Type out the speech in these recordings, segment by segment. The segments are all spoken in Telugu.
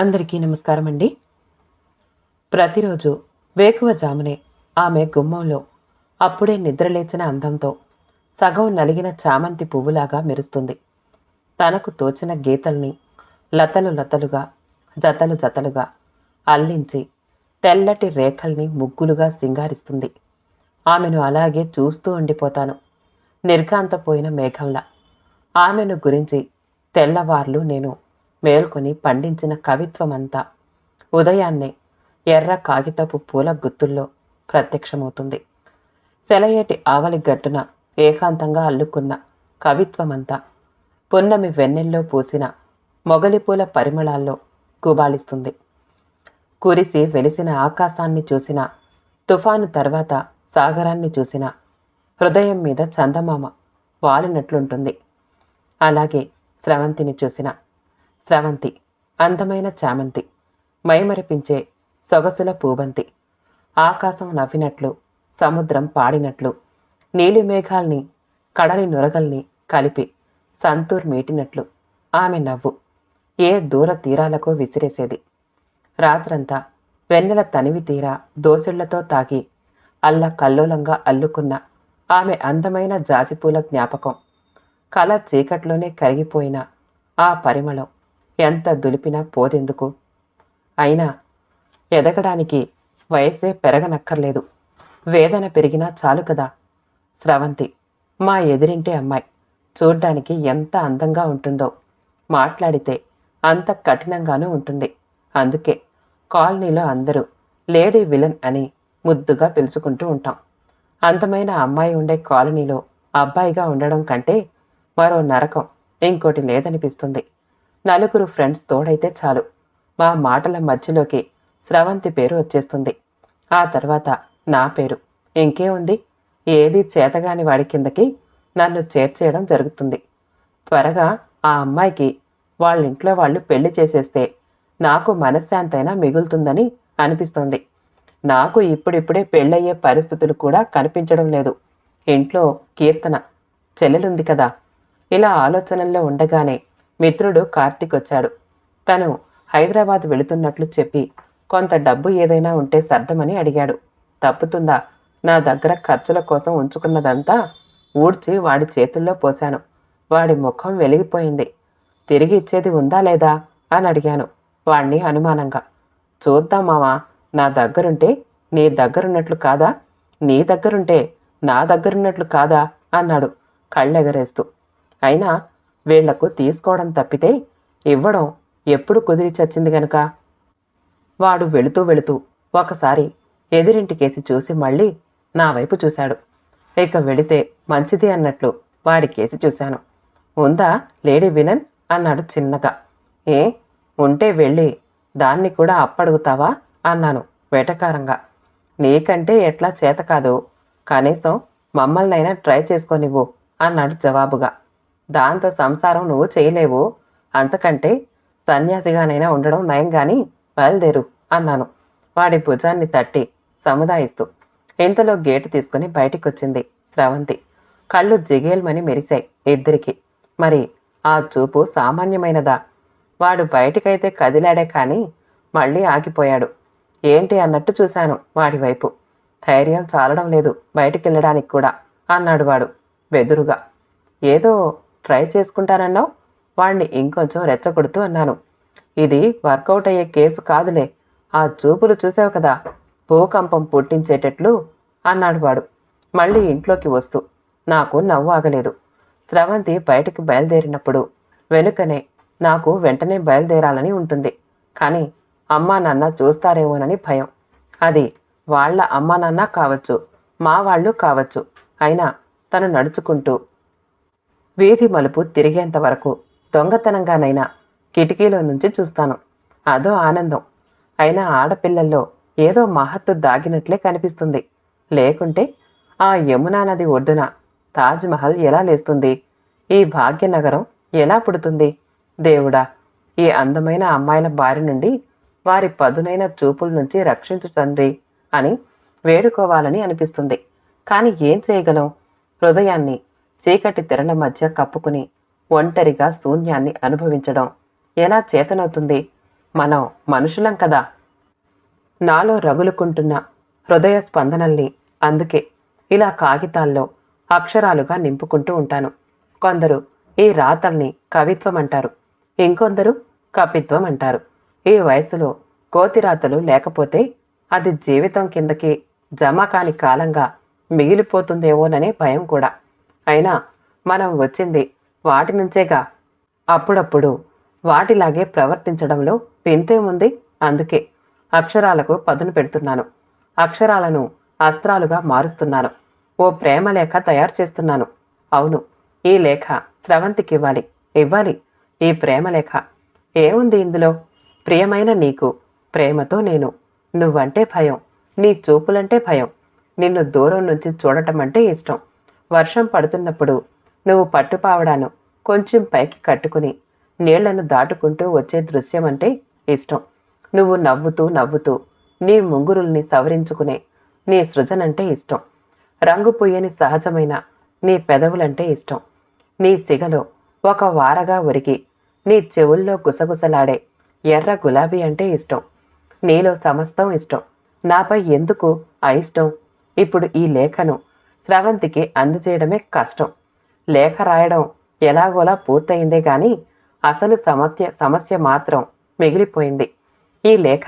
అందరికీ నమస్కారం అండి ప్రతిరోజు వేకువజామునే ఆమె గుమ్మంలో అప్పుడే నిద్రలేచిన అందంతో సగం నలిగిన చామంతి పువ్వులాగా మెరుస్తుంది. తనకు తోచిన గీతల్ని లతలు లతలుగా జతలు జతలుగా అల్లించి తెల్లటి రేఖల్ని ముగ్గులుగా సింగారిస్తుంది. ఆమెను అలాగే చూస్తూ ఉండిపోతాను. నిర్ఘాంతపోయిన మేఘంలా. ఆమెను గురించి తెల్లవార్లు నేను మేల్కొని పండించిన కవిత్వమంతా ఉదయాన్నే ఎర్ర కాగితపు పూల గుత్తుల్లో ప్రత్యక్షమవుతుంది. సెలయేటి ఆవలి గట్టున ఏకాంతంగా అల్లుకున్న కవిత్వమంతా పున్నమి వెన్నెల్లో పూసిన మొగలిపూల పరిమళాల్లో గుబాళిస్తుంది. కురిసి వెలిసిన ఆకాశాన్ని చూసిన తుఫాను తర్వాత సాగరాన్ని చూసిన హృదయం మీద చందమామ వాలినట్లుంటుంది. అలాగే స్రవంతిని చూసిన స్రవంతి అందమైన చామంతి మైమరిపించే సొగసుల పూబంతి. ఆకాశం నవ్వినట్లు సముద్రం పాడినట్లు నీలి మేఘాల్ని కడలి నురగల్ని కలిపి సంతూర్ మీటినట్లు ఆమె నవ్వు ఏ దూర తీరాలకో విసిరేసేది. రాత్రంతా వెన్నెల తనివి తీరా దోసిళ్ళతో తాగి అల్ల కల్లోలంగా అల్లుకున్న ఆమె అందమైన జాజిపూల జ్ఞాపకం కల చీకట్లోనే కరిగిపోయిన ఆ పరిమళం ఎంత దులిపినా పోదెందుకు? అయినా ఎదగడానికి వయసే పెరగనక్కర్లేదు. వేదన పెరిగినా చాలు కదా? స్రవంతి మా ఎదిరింటి అమ్మాయి చూడ్డానికి ఎంత అందంగా ఉంటుందో. మాట్లాడితే అంత కఠినంగానూ ఉంటుంది. అందుకే కాలనీలో అందరూ లేడీ విలన్ అని ముద్దుగా పిలుచుకుంటూ ఉంటాం. అందమైన అమ్మాయి ఉండే కాలనీలో అబ్బాయిగా ఉండడం కంటే మరో నరకం ఇంకోటి లేదనిపిస్తుంది. నలుగురు ఫ్రెండ్స్ తోడైతే చాలు. మా మాటల మధ్యలోకి స్రవంతి పేరు వచ్చేస్తుంది. ఆ తర్వాత నా పేరు. ఇంకే ఉంది. ఏది చేతగాని వాడి కిందకి నన్ను చేర్చేయడం జరుగుతుంది. త్వరగా ఆ అమ్మాయికి వాళ్ళ ఇంట్లో వాళ్ళు పెళ్ళి చేసేస్తే నాకు మనశ్శాంతైనా మిగులుతుందని అనిపిస్తుంది. నాకు ఇప్పుడిప్పుడే పెళ్ళయ్యే పరిస్థితులు కూడా కనిపించడం లేదు. ఇంట్లో కీర్తన చెల్లెలుంది కదా. ఇలా ఆలోచనల్లో ఉండగానే మిత్రుడు కార్తిక్ వచ్చాడు. తను హైదరాబాద్ వెళుతున్నట్లు చెప్పి కొంత డబ్బు ఏదైనా ఉంటే సర్దమని అడిగాడు. తప్పుతుందా? నా దగ్గర ఖర్చుల కోసం ఉంచుకున్నదంతా ఊడ్చి వాడి చేతుల్లో పోశాను. వాడి ముఖం వెలిగిపోయింది. తిరిగి ఇచ్చేది ఉందా లేదా? అని అడిగాను. వాణ్ణి అనుమానంగా. చూద్దాం మావా నా దగ్గరుంటే నీ దగ్గరున్నట్లు కాదా? నీ దగ్గరుంటే నా దగ్గరున్నట్లు కాదా? అన్నాడు కళ్ళెగరేస్తూ. అయినా వీళ్ళకు తీసుకోవడం తప్పితే ఇవ్వడం ఎప్పుడు కుదిరి చచ్చింది గనుక? వాడు వెళుతూ వెళుతూ ఒకసారి ఎదిరింటికేసి చూసి మళ్ళీ నా వైపు చూశాడు. ఇక వెళితే మంచిది అన్నట్లు వాడికేసి చూశాను. ఉందా లేడీ వినన్? అన్నాడు చిన్నగా. ఏ? ఉంటే వెళ్ళి దాన్ని కూడా అప్పడుగుతావా? అన్నాను వెటకారంగా. నీకంటే ఎట్లా చేత కాదు. కనీసం మమ్మల్నైనా ట్రై చేసుకోనివ్వు అన్నాడు జవాబుగా. దాంతో సంసారం నువ్వు చేయలేవు. అంతకంటే సన్యాసిగానైనా ఉండడం నయం గాని బయలుదేరు అన్నాను. వాడి భుజాన్ని తట్టి సముదాయిస్తూ ఇంతలో గేటు తీసుకుని బయటికి వచ్చింది స్రవంతి. కళ్ళు జిగేల్మని మెరిశాయి ఇద్దరికి. మరి ఆ చూపు సామాన్యమైనదా? వాడు బయటికైతే కదిలాడే కానీ మళ్ళీ ఆగిపోయాడు. ఏంటి అన్నట్టు చూశాను వాడి వైపు. ధైర్యం చాలడం లేదు బయటికెళ్ళడానికి కూడా అన్నాడు వాడు బెదురుగా. ఏదో ట్రై చేసుకుంటానన్నావు? వాణ్ణి ఇంకొంచెం రెచ్చగొడుతూ అన్నాను. ఇది వర్కౌట్ అయ్యే కేసు కాదులే. ఆ చూపులు చూసావు కదా? భూకంపం పుట్టించేటట్లు అన్నాడు వాడు. మళ్ళీ ఇంట్లోకి వస్తూ. నాకు నవ్వు ఆగలేదు. స్రవంతి బయటికి బయలుదేరినప్పుడు వెనుకనే నాకు వెంటనే బయలుదేరాలని ఉంటుంది. కానీ అమ్మా నాన్న చూస్తారేమోనని భయం. అది వాళ్ళ అమ్మా నాన్న కావచ్చు మా వాళ్ళు కావచ్చు. అయినా తను నడుచుకుంటూ వీధి మలుపు తిరిగేంత వరకు దొంగతనంగానైనా కిటికీలో నుంచి చూస్తాను. అదో ఆనందం. అయినా ఆడపిల్లల్లో ఏదో మహత్తు దాగినట్లే కనిపిస్తుంది. లేకుంటే ఆ యమునా నది ఒడ్డున తాజ్మహల్ ఎలా లేస్తుంది? ఈ భాగ్యనగరం ఎలా పుడుతుంది? దేవుడా ఈ అందమైన అమ్మాయిల బారి నుండి వారి పదునైన చూపుల నుంచి రక్షించు తండ్రి అని వేడుకోవాలని అనిపిస్తుంది. కానీ ఏం చేయగలం? హృదయాన్ని చీకటి తెరల మధ్య కప్పుకుని ఒంటరిగా శూన్యాన్ని అనుభవించడం ఎలా చేతనవుతుంది? మనం మనుషులం కదా. నాలో రగులుకుంటున్న హృదయ స్పందనల్ని అందుకే ఇలా కాగితాల్లో అక్షరాలుగా నింపుకుంటూ ఉంటాను. కొందరు ఈ రాతల్ని కవిత్వం అంటారు. ఇంకొందరు కపిత్వం అంటారు. ఈ వయసులో కోతిరాతలు లేకపోతే అది జీవితం కిందకి జమ కాని కాలంగా మిగిలిపోతుందేమోననే భయం కూడా. అయినా మనం వచ్చింది వాటి నుంచేగా. అప్పుడప్పుడు వాటిలాగే ప్రవర్తించడంలో వింతేముంది అందుకే అక్షరాలకు పదును పెడుతున్నాను. అక్షరాలను అస్త్రాలుగా మారుస్తున్నాను. ఓ ప్రేమ లేఖ తయారు చేస్తున్నాను. అవును ఈ లేఖ స్రవంతికి ఇవ్వాలి. ఇవ్వాలి ఈ ప్రేమ లేఖ. ఏముంది ఇందులో? ప్రియమైన నీకు ప్రేమతో నేను. నువ్వంటే భయం నీ చూపులంటే భయం. నిన్ను దూరం నుంచి చూడటం అంటే ఇష్టం. వర్షం పడుతున్నప్పుడు నువ్వు పట్టుపావడాను కొంచెం పైకి కట్టుకుని నీళ్ళను దాటుకుంటూ వచ్చే దృశ్యం అంటే ఇష్టం. నువ్వు నవ్వుతూ నవ్వుతూ నీ ముంగురుల్ని సవరించుకునే నీ సృజనంటే ఇష్టం. రంగు పొయ్యని సహజమైన నీ పెదవులంటే ఇష్టం. నీ సిగలో ఒక వారగా ఉరిగి నీ చెవుల్లో గుసగుసలాడే ఎర్ర గులాబీ అంటే ఇష్టం. నీలో సమస్తం ఇష్టం. నాపై ఎందుకు అయిష్టం? ఇప్పుడు ఈ లేఖను స్రవంతికి అందజేయడమే కష్టం. లేఖ రాయడం ఎలాగోలా పూర్తయిందే కానీ అసలు సమస్య సమస్య మాత్రం మిగిలిపోయింది. ఈ లేఖ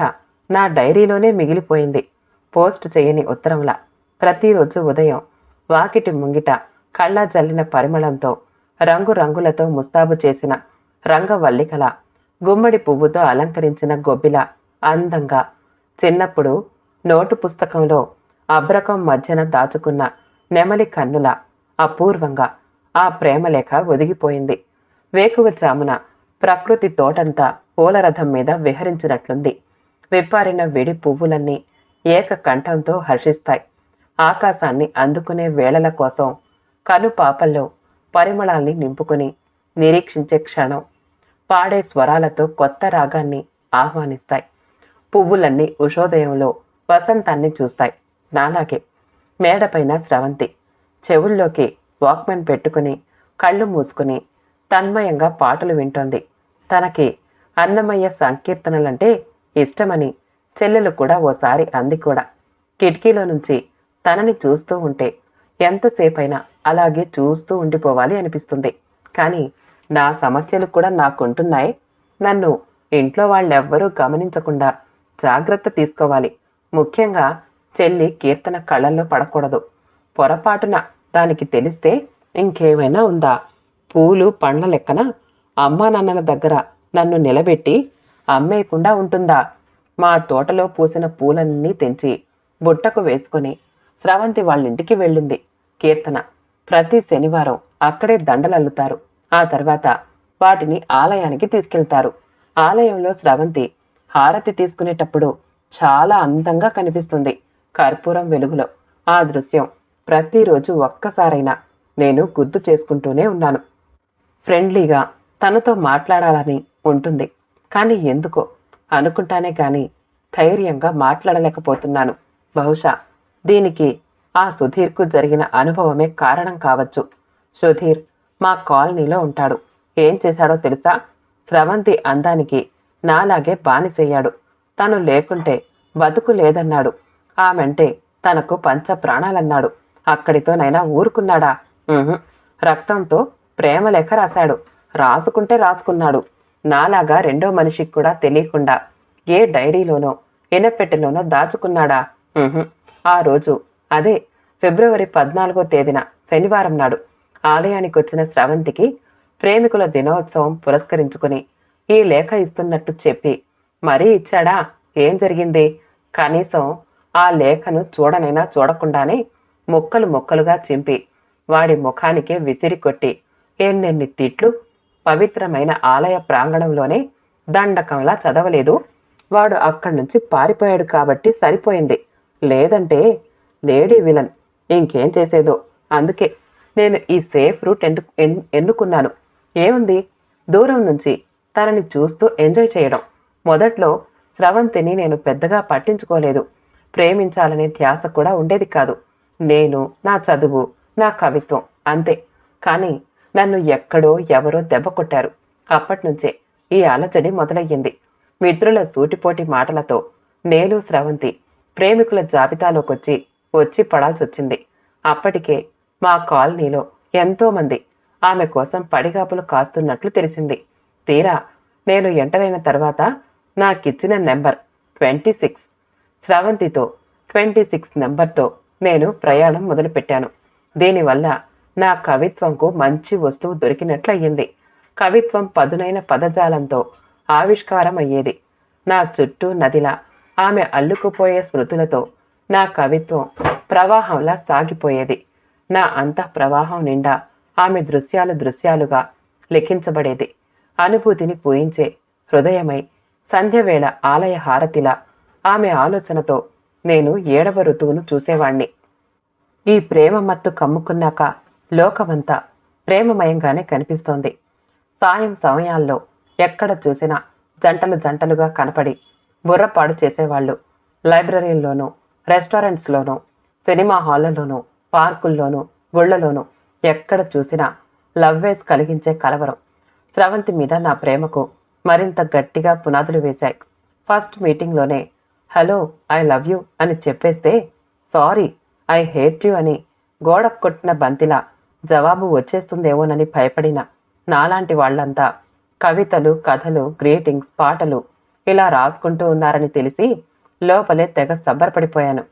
నా డైరీలోనే మిగిలిపోయింది. పోస్ట్ చేయని ఉత్తరంలా ప్రతిరోజు ఉదయం వాకిటి ముంగిట కళ్ళ జల్లిన పరిమళంతో రంగురంగులతో ముస్తాబు చేసిన రంగవల్లికల గుమ్మడి పువ్వుతో అలంకరించిన గొబ్బిల అందంగా చిన్నప్పుడు నోటు పుస్తకంలో అబ్రకం మధ్యన దాచుకున్న నెమలి కన్నుల అపూర్వంగా ఆ ప్రేమలేఖ ఒదిగిపోయింది. వేకువజామున ప్రకృతి తోటంతా పూలరథం మీద విహరించినట్లుంది. విప్పారిన విడి పువ్వులన్నీ ఏకకంఠంతో హర్షిస్తాయి. ఆకాశాన్ని అందుకునే వేళల కోసం కనుపాపల్లో పరిమళాల్ని నింపుకుని నిరీక్షించే క్షణం పాడే స్వరాలతో కొత్త రాగాన్ని ఆహ్వానిస్తాయి. పువ్వులన్నీ ఉషోదయంలో వసంతాన్ని చూస్తాయి. నాలాగే మేడపైన స్రవంతి. చెవుల్లోకి వాక్మెన్ పెట్టుకుని కళ్ళు మూసుకుని తన్మయంగా పాటలు వింటోంది. తనకి అన్నమయ్య సంకీర్తనలంటే ఇష్టమని చెల్లెలు కూడా ఓసారి అంది కూడా. కిటికీలో నుంచి తనని చూస్తూ ఉంటే ఎంతసేపైనా అలాగే చూస్తూ ఉండిపోవాలి అనిపిస్తుంది. కానీ నా సమస్యలు కూడా నాకుంటున్నాయి. నన్ను ఇంట్లో వాళ్ళెవ్వరూ గమనించకుండా జాగ్రత్త తీసుకోవాలి. ముఖ్యంగా చెల్లి కీర్తన కళ్ళల్లో పడకూడదు. పొరపాటున దానికి తెలిస్తే ఇంకేమైనా ఉందా? పూలు పండ్ల లెక్కన అమ్మా నాన్నల దగ్గర నన్ను నిలబెట్టి అమ్మేయకుండా ఉంటుందా? మా తోటలో పూసిన పూలన్నీ తెంచి బుట్టకు వేసుకుని స్రవంతి వాళ్ళింటికి వెళ్ళింది. కీర్తన ప్రతి శనివారం అక్కడే దండలల్లుతారు. ఆ తర్వాత వాటిని ఆలయానికి తీసుకెళ్తారు. ఆలయంలో స్రవంతి హారతి తీసుకునేటప్పుడు చాలా అందంగా కనిపిస్తుంది. కర్పూరం వెలుగులో. ఆ దృశ్యం ప్రతిరోజు ఒక్కసారైనా నేను గుర్తు చేసుకుంటూనే ఉన్నాను. ఫ్రెండ్లీగా తనతో మాట్లాడాలని ఉంటుంది. కానీ ఎందుకో అనుకుంటానే కానీ ధైర్యంగా మాట్లాడలేకపోతున్నాను. బహుశా దీనికి ఆ సుధీర్కు జరిగిన అనుభవమే కారణం కావచ్చు. సుధీర్ మా కాలనీలో ఉంటాడు. ఏం చేశాడో తెలుసా? స్రవంతి అందానికి నాలాగే బానిసయ్యాడు. తను లేకుంటే బతుకు లేదన్నాడు. ఆమెంటే తనకు పంచ ప్రాణాలన్నాడు అక్కడితోనైనా ఊరుకున్నాడా? రక్తంతో ప్రేమ లెక్క రాశాడు. రాసుకుంటే రాసుకున్నాడు. నాలాగా రెండో మనిషికి కూడా తెలియకుండా ఏ డైరీలోనో ఎనపెట్టెలోనో దాచుకున్నాడా? ఆ రోజు అదే ఫిబ్రవరి పద్నాలుగో తేదీన శనివారం నాడు ఆలయానికి వచ్చిన స్రవంతికి ప్రేమికుల దినోత్సవం పురస్కరించుకుని ఈ లేఖ ఇస్తున్నట్టు చెప్పి మరీ ఇచ్చాడా? ఏం జరిగింది? కనీసం ఆ లేఖను చూడనైనా చూడకుండానే ముక్కలు ముక్కలుగా చింపి వాడి ముఖానికే విసిరి కొట్టి ఎన్నెన్ని తిట్లు పవిత్రమైన ఆలయ ప్రాంగణంలోనే దండకంలా చదవలేదు. వాడు అక్కడి నుంచి పారిపోయాడు కాబట్టి సరిపోయింది. లేదంటే లేడీ విలన్ ఇంకేం చేసేదో. అందుకే నేను ఈ సేఫ్ రూట్ ఎందు ఎన్నుకున్నాను. ఏముంది? దూరం నుంచి తనని చూస్తూ ఎంజాయ్ చేయడం. మొదట్లో స్రవంతిని నేను పెద్దగా పట్టించుకోలేదు. ప్రేమించాలనే ధ్యాస కూడా ఉండేది కాదు. నేను నా చదువు నా కవిత్వం అంతే. కానీ నన్ను ఎక్కడో ఎవరో దెబ్బ కొట్టారు. అప్పటి నుంచే ఈ అలజడి మొదలయ్యింది. మిత్రుల సూటిపోటి మాటలతో నేను స్రవంతి ప్రేమికుల జాబితాలోకొచ్చి వచ్చి పడాల్సొచ్చింది. అప్పటికే మా కాలనీలో ఎంతోమంది ఆమె కోసం పడిగాపులు కాస్తున్నట్లు తెలిసింది. తీరా నేను ఎంటర్ తర్వాత నాకిచ్చిన నెంబర్ ట్వంటీ సిక్స్. స్రవంతితో ట్వంటీ సిక్స్ నెంబర్తో నేను ప్రయాణం మొదలుపెట్టాను. దీనివల్ల నా కవిత్వంకు మంచి వస్తువు దొరికినట్లయింది. కవిత్వం పదునైన పదజాలంతో ఆవిష్కారం అయ్యేది నా చుట్టూ నదిలా ఆమె అల్లుకుపోయే స్మృతులతో నా కవిత్వం ప్రవాహంలా సాగిపోయేది. నా అంతః ప్రవాహం నిండా ఆమె దృశ్యాలు దృశ్యాలుగా లిఖించబడేది. అనుభూతిని పూయించే హృదయమై సంధ్యవేళ ఆలయ హారతిలా ఆమె ఆలోచనతో నేను ఏడవ ఋతువును చూసేవాణ్ణి. ఈ ప్రేమ మత్తు కమ్ముకున్నాక లోకమంతా ప్రేమమయంగానే కనిపిస్తోంది. సాయం సమయాల్లో ఎక్కడ చూసినా జంటలు జంటలుగా కనపడి బుర్రపాడు చేసేవాళ్ళు. లైబ్రరీల్లోనూ రెస్టారెంట్స్లోనూ సినిమా హాళ్ళలోనూ పార్కుల్లోనూ గుళ్ళలోనూ ఎక్కడ చూసినా లవ్వేస్ కలిగించే కలవరం. స్రవంతి మీద నా ప్రేమకు మరింత గట్టిగా పునాదులు వేశాయి. ఫస్ట్ మీటింగ్లోనే హలో ఐ లవ్ యూ అని చెప్పేస్తే సారీ ఐ హేట్ యూ అని గోడ కొట్టిన బంతిలా జవాబు వచ్చేస్తుందేమోనని భయపడిన నాలాంటి వాళ్ళంతా కవితలు కథలు గ్రీటింగ్స్ పాటలు ఇలా రాసుకుంటూ ఉన్నారని తెలిసి లోపలే తెగ సబ్బరపడిపోయాను.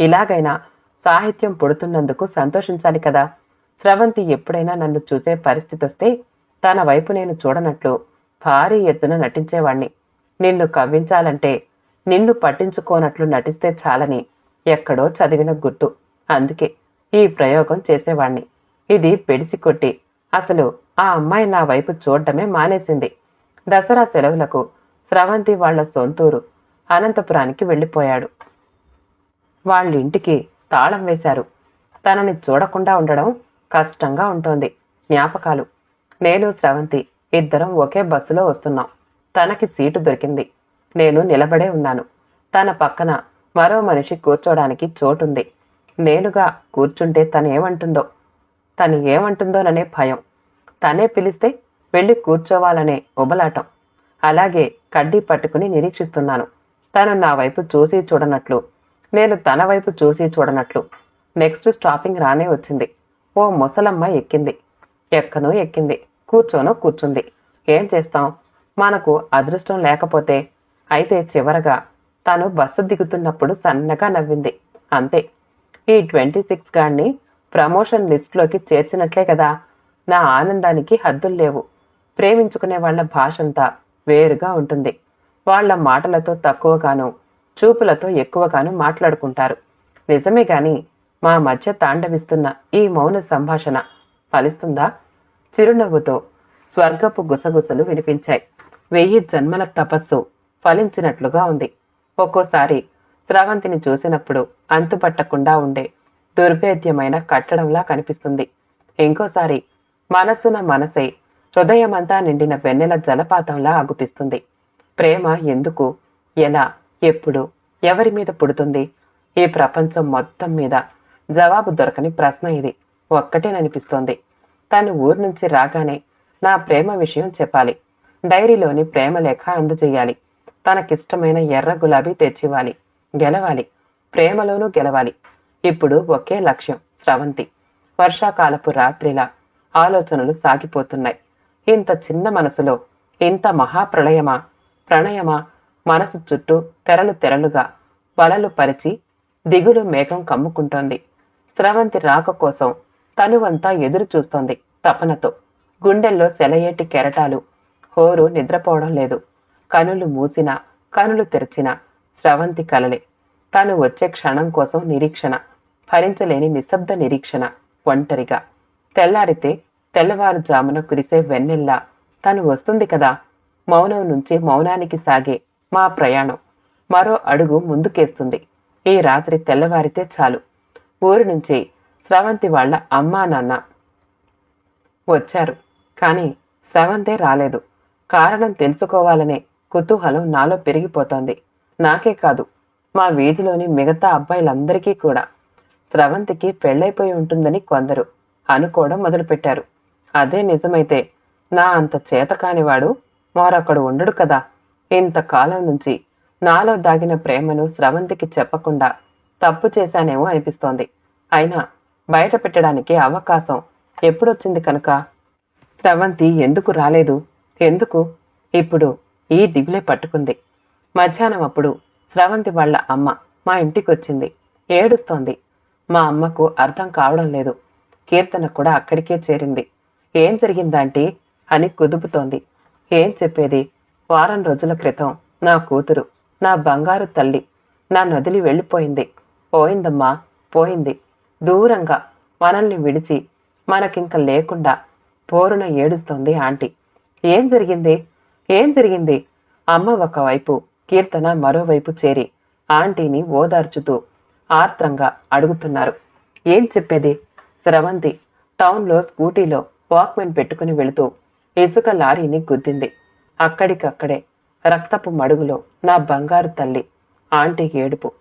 ఇలాగైనా సాహిత్యం పుడుతున్నందుకు సంతోషించాలి కదా. స్రవంతి ఎప్పుడైనా నన్ను చూసే పరిస్థితి వస్తే తన వైపు నేను చూడనట్లు భారీ ఎత్తున నటించేవాణ్ణి. నిన్ను కవ్వించాలంటే నిన్ను పట్టించుకోనట్లు నటిస్తే చాలని ఎక్కడో చదివిన గుర్తు అందుకే ఈ ప్రయోగం చేసేవాణ్ణి. ఇది పెడిసి కొట్టి అసలు ఆ అమ్మాయి నా వైపు చూడటమే మానేసింది. దసరా సెలవులకు స్రవంతి వాళ్ళ సొంతూరు అనంతపురానికి వెళ్ళిపోయాడు. వాళ్ళింటికి తాళం వేశారు. తనని చూడకుండా ఉండడం కష్టంగా ఉంటోంది జ్ఞాపకాలు. నేను స్రవంతి ఇద్దరం ఒకే బస్సులో వస్తున్నాం. తనకి సీటు దొరికింది. నేను నిలబడే ఉన్నాను. తన పక్కన మరో మనిషి కూర్చోడానికి చోటుంది. నేనుగా కూర్చుంటే తను ఏమంటుందో? తను ఏమంటుందోననే భయం. తనే పిలిస్తే వెళ్ళి కూర్చోవాలనే ఉబలాటం. అలాగే కడ్డీ పట్టుకుని నిరీక్షిస్తున్నాను. తను నా వైపు చూసి చూడనట్లు. నేను తన వైపు చూసి చూడనట్లు. నెక్స్ట్ స్టాపింగ్ రానే వచ్చింది. ఓ ముసలమ్మ ఎక్కింది. ఎక్కనో ఎక్కింది. కూర్చోనో కూర్చుంది. ఏం చేస్తాం? మనకు అదృష్టం లేకపోతే అయితే చివరగా తను బస్సు దిగుతున్నప్పుడు సన్నగా నవ్వింది. అంతే ఈ ట్వంటీ సిక్స్ గాడిని ప్రమోషన్ లిస్ట్లోకి చేర్చినట్లే కదా. నా ఆనందానికి హద్దులు లేవు. ప్రేమించుకునే వాళ్ళ భాషంతా వేరుగా ఉంటుంది. వాళ్ళ మాటలతో తక్కువగాను చూపులతో ఎక్కువగాను మాట్లాడుకుంటారు. నిజమే గాని మా మధ్య తాండవిస్తున్న ఈ మౌన సంభాషణ ఫలిస్తుందా? చిరునవ్వుతో స్వర్గపు గుసగుసలు వినిపించాయి. వెయ్యి జన్మల తపస్సు ఫలించినట్లుగా ఉంది. ఒక్కోసారి స్రవంతిని చూసినప్పుడు అంతుపట్టకుండా ఉండే దుర్భేద్యమైన కట్టడంలా కనిపిస్తుంది. ఇంకోసారి మనస్సున మనసై హృదయమంతా నిండిన వెన్నెల జలపాతంలా అగుపిస్తుంది ప్రేమ ఎందుకు ఎలా ఎప్పుడు ఎవరి మీద పుడుతుంది? ఈ ప్రపంచం మొత్తం మీద జవాబు దొరకని ప్రశ్న ఇది. ఒక్కటేననిపిస్తోంది తను ఊరు నుంచి రాగానే నా ప్రేమ విషయం చెప్పాలి. డైరీలోని ప్రేమ లేఖ అందజేయాలి. తనకిష్టమైన ఎర్ర గులాబీ తెచ్చివ్వాలి. గెలవాలి. ప్రేమలోనూ గెలవాలి. ఇప్పుడు ఒకే లక్ష్యం స్రవంతి. వర్షాకాలపు రాత్రిలా ఆలోచనలు సాగిపోతున్నాయి. ఇంత చిన్న మనసులో ఇంత మహాప్రళయమా ప్రణయమా మనసు చుట్టూ తెరలు తెరలుగా వలలు పరిచి దిగులు మేఘం కమ్ముకుంటోంది. స్రవంతి రాక కోసం తనువంతా ఎదురు చూస్తోంది తపనతో. గుండెల్లో సెలయేటి కెరటాలు హోరు నిద్రపోవడం లేదు. కనులు మూసినా కనులు తెరిచినా స్రవంతి కలలే. తాను వచ్చే క్షణం కోసం నిరీక్షణ భరించలేని నిశ్శబ్ద నిరీక్షణ ఒంటరిగా. తెల్లారితే తెల్లవారుజామున కురిసే వెన్నెల్లా తను వస్తుంది కదా మౌనం నుంచి మౌనానికి సాగే మా ప్రయాణం. మరో అడుగు ముందుకేస్తుంది. ఈ రాత్రి తెల్లవారితే చాలు. ఊరి నుంచి స్రవంతి వాళ్ళ అమ్మా నాన్న వచ్చారు. కానీ స్రవంతే రాలేదు. కారణం తెలుసుకోవాలనే కుతూహలం నాలో పెరిగిపోతోంది. నాకే కాదు మా వీధిలోని మిగతా అబ్బాయిలందరికీ కూడా. స్రవంతికి పెళ్ళైపోయి ఉంటుందని కొందరు అనుకోవడం మొదలుపెట్టారు. అదే నిజమైతే నా అంత చేత కానివాడు మరొకడు ఉండడు కదా. ఇంతకాలం నుంచి నాలో దాగిన ప్రేమను స్రవంతికి చెప్పకుండా తప్పు చేశానేమో అనిపిస్తోంది. అయినా బయట పెట్టడానికి అవకాశం ఎప్పుడొచ్చింది కనుక? స్రవంతి ఎందుకు రాలేదు? ఎందుకు? ఇప్పుడు ఈ దిగులే పట్టుకుంది. మధ్యాహ్నం అప్పుడు స్రవంతి వాళ్ళ అమ్మ మా ఇంటికి వచ్చింది ఏడుస్తోంది. మా అమ్మకు అర్థం కావడం లేదు. కీర్తన కూడా అక్కడికే చేరింది. ఏం జరిగిందంటే అని కుదుపుతోంది. ఏం చెప్పేది? వారం రోజుల క్రితం నా కూతురు నా బంగారు తల్లి నా నదిలి వెళ్ళిపోయింది. పోయిందమ్మా పోయింది. దూరంగా మనల్ని విడిచి మనకింక లేకుండా పోరున ఏడుస్తోంది ఆంటీ. ఏం జరిగింది? ఏం జరిగింది? అమ్మ ఒకవైపు కీర్తన మరోవైపు చేరి ఆంటీని ఓదార్చుతూ ఆర్ద్రంగా అడుగుతున్నారు. ఏం చెప్పేది? స్రవంతి టౌన్లో స్కూటీలో వాక్మెన్ పెట్టుకుని వెళుతూ ఇసుక లారీని గుద్దింది. అక్కడికక్కడే రక్తపు మడుగులో నా బంగారు తల్లి ఆంటీ ఏడుపు.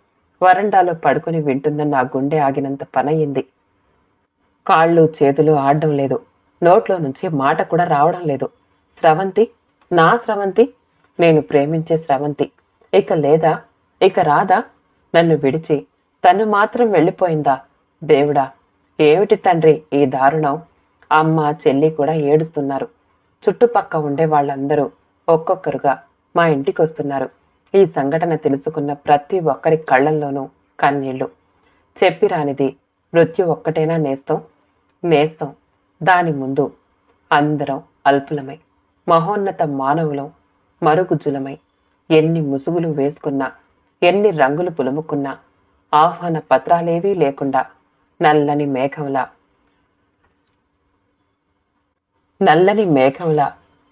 వరండాలో పడుకుని వింటున్న నా గుండె ఆగినంత పనయింది. కాళ్ళు చేతులు ఆడడం లేదు. నోట్లో నుంచి మాట కూడా రావడం లేదు. స్రవంతి నా స్రవంతి నేను ప్రేమించే స్రవంతి. ఇక లేదా ఇక రాదా? నన్ను విడిచి తను మాత్రం వెళ్ళిపోయిందా? దేవుడా ఏమిటి తండ్రి ఈ దారుణం? అమ్మ చెల్లి కూడా ఏడుస్తున్నారు. చుట్టుపక్క ఉండే వాళ్ళందరూ ఒక్కొక్కరుగా మా ఇంటికి వస్తున్నారు ఈ సంఘటన తెలుసుకున్న ప్రతి ఒక్కరి కళ్ళల్లోనూ కన్నీళ్ళు. చెప్పి రానిది మృత్యు ఒక్కటేనా నేస్తం? నేస్తం. దాని ముందు అందరం అల్పులమై. మహోన్నత మానవులం మరుగుజ్జులమై ఎన్ని ముసుగులు వేసుకున్నా ఎన్ని రంగులు పులుముకున్నా ఆహ్వాన పత్రాలేవీ లేకుండా నల్లని మేఘంలా నల్లని మేఘంలా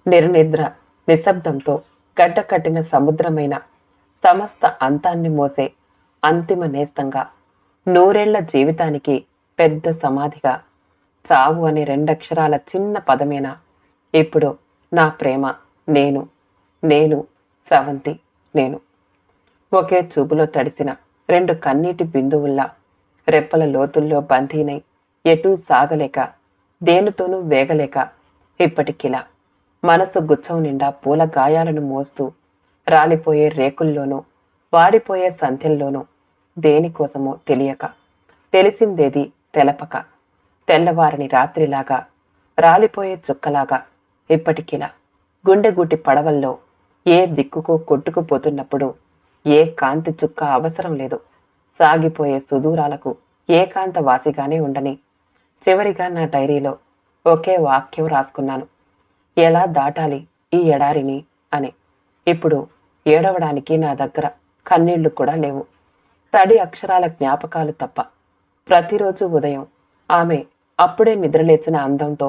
నిర్నిద్ర నిశ్శబ్దంతో గడ్డకట్టిన సముద్రమైన సమస్త అంతాన్ని మోసే అంతిమ నేస్తంగా నూరేళ్ళ జీవితానికి పెద్ద సమాధిగా చావు అనే రెండక్షరాల చిన్న పదమేనా? ఇప్పుడు నా ప్రేమ నేను నేను స్రవంతి నేను. ఒకే చూపులో తడిసిన రెండు కన్నీటి బిందువుల్లా రెప్పల లోతుల్లో బందీనై ఎటూ సాగలేక దేనితోనూ వేగలేక ఇప్పటికిలా మనసు గుచ్చం నిండా పూల గాయాలను మోస్తూ రాలిపోయే రేకుల్లోనూ వాడిపోయే సంధ్యల్లోనూ దేనికోసమో తెలియక తెలిసిందేది తెలపక తెల్లవారిని రాత్రిలాగా రాలిపోయే చుక్కలాగా ఇప్పటికిలా గుండెగూటి పడవల్లో ఏ దిక్కుకు కొట్టుకుపోతున్నప్పుడు ఏ కాంతి చుక్క అవసరం లేదు. సాగిపోయే సుదూరాలకు ఏకాంత వాసిగానే ఉండని చివరిగా నా డైరీలో ఒకే వాక్యం రాసుకున్నాను. ఎలా దాటాలి ఈ ఎడారిని అని. ఇప్పుడు ఏడవడానికి నా దగ్గర కన్నీళ్ళు కూడా లేవు. తడి అక్షరాల జ్ఞాపకాలు తప్ప ప్రతిరోజు ఉదయం ఆమె అప్పుడే నిద్రలేచిన అందంతో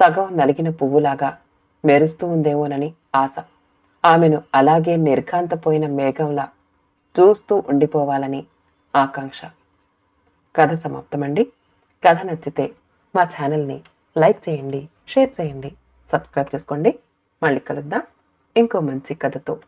సగం నలిగిన పువ్వులాగా మెరుస్తూ ఉందేమోనని ఆశ. ఆమెను అలాగే నిర్ఘాంతపోయిన మేఘంలా చూస్తూ ఉండిపోవాలని ఆకాంక్ష. కథ సమాప్తమండి. కథ నచ్చితే మా ఛానల్ని లైక్ చేయండి షేర్ చేయండి సబ్స్క్రైబ్ చేసుకోండి. మళ్ళీ కలుద్దాం. ఇంకో మంచి కథతో.